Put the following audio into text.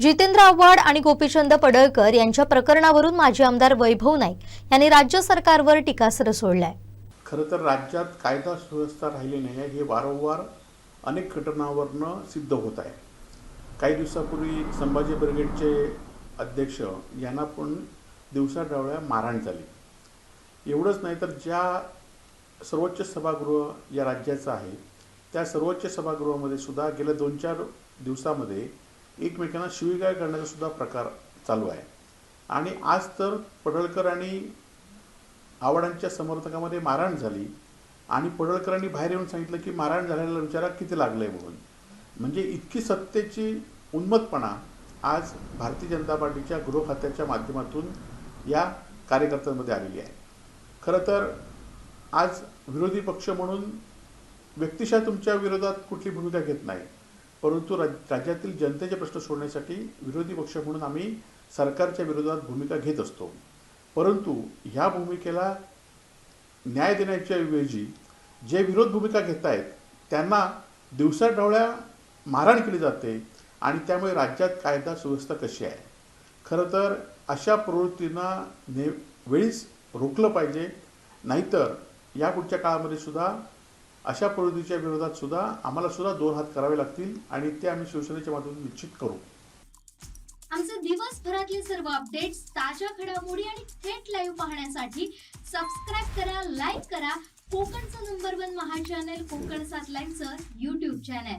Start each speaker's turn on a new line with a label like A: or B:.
A: जितेंद्र आव्हाड आणि गोपीचंद पडळकर यांच्या प्रकरणावरून माजी आमदार वैभव नाईक यांनी राज्य सरकारवर टीकास्त्र सोडलाय.
B: खरं तर राज्यात कायदा सुव्यवस्था राहिली नाही आहे हे वारंवार अनेक घटनावरनं सिद्ध होत आहे. काही दिवसापूर्वी संभाजी ब्रिगेडचे अध्यक्ष यांना पण दिवसाढवळ्या मारहाण झाली. एवढंच नाही तर ज्या सर्वोच्च सभागृह या राज्याचं आहे त्या सर्वोच्च सभागृहामध्ये सुद्धा गेल्या दोन चार दिवसामध्ये एकमेकांना शिवीगाळ करण्याचा सुद्धा प्रकार चालू आहे. आणि आज तर पडळकर आणि आवडांच्या समर्थकामध्ये मारहाण झाली आणि पडळकरांनी बाहेर येऊन सांगितलं की मारहाण झालेला विचारा किती लागलंय म्हणून. म्हणजे इतकी सत्तेची उन्मतपणा आज भारतीय जनता पार्टीच्या गृह खात्याच्या माध्यमातून या कार्यकर्त्यांमध्ये आलेली आहे. खरं तर आज विरोधी पक्ष म्हणून व्यक्तिशः तुमच्या विरोधात कुठली भूमिका घेत नाही. परंतु राज राज्यातील जनतेचे प्रश्न सोडण्यासाठी विरोधी पक्ष म्हणून आम्ही सरकारच्या विरोधात भूमिका घेत असतो. परंतु ह्या भूमिकेला न्याय देण्याच्या ऐवजी जे विरोध भूमिका घेत आहेत त्यांना दिवसाढवळ्या मारहाण केली जाते आणि त्यामुळे राज्यात कायदा सुव्यवस्था कशी आहे? खरं तर अशा प्रवृत्तींना ने वेळीच रोखलं पाहिजे. नाहीतर या पुढच्या काळामध्ये सुद्धा अशा प्रवृत्तीच्या विरोधात सुद्धा आम्हाला सुद्धा दोन हात करावे लागतील आणि ते आम्ही शिवसेनेच्या माध्यमातून निश्चित करू.
C: आमचे दिवसभरातले सर्व अपडेट्स ताज्या घडामोडी आणि थेट लाईव्ह पाहण्यासाठी सबस्क्राईब करा लाईक करा. कोकणचं number one Maha channel Konkan सात लाईव्हचं युट्यूब चॅनल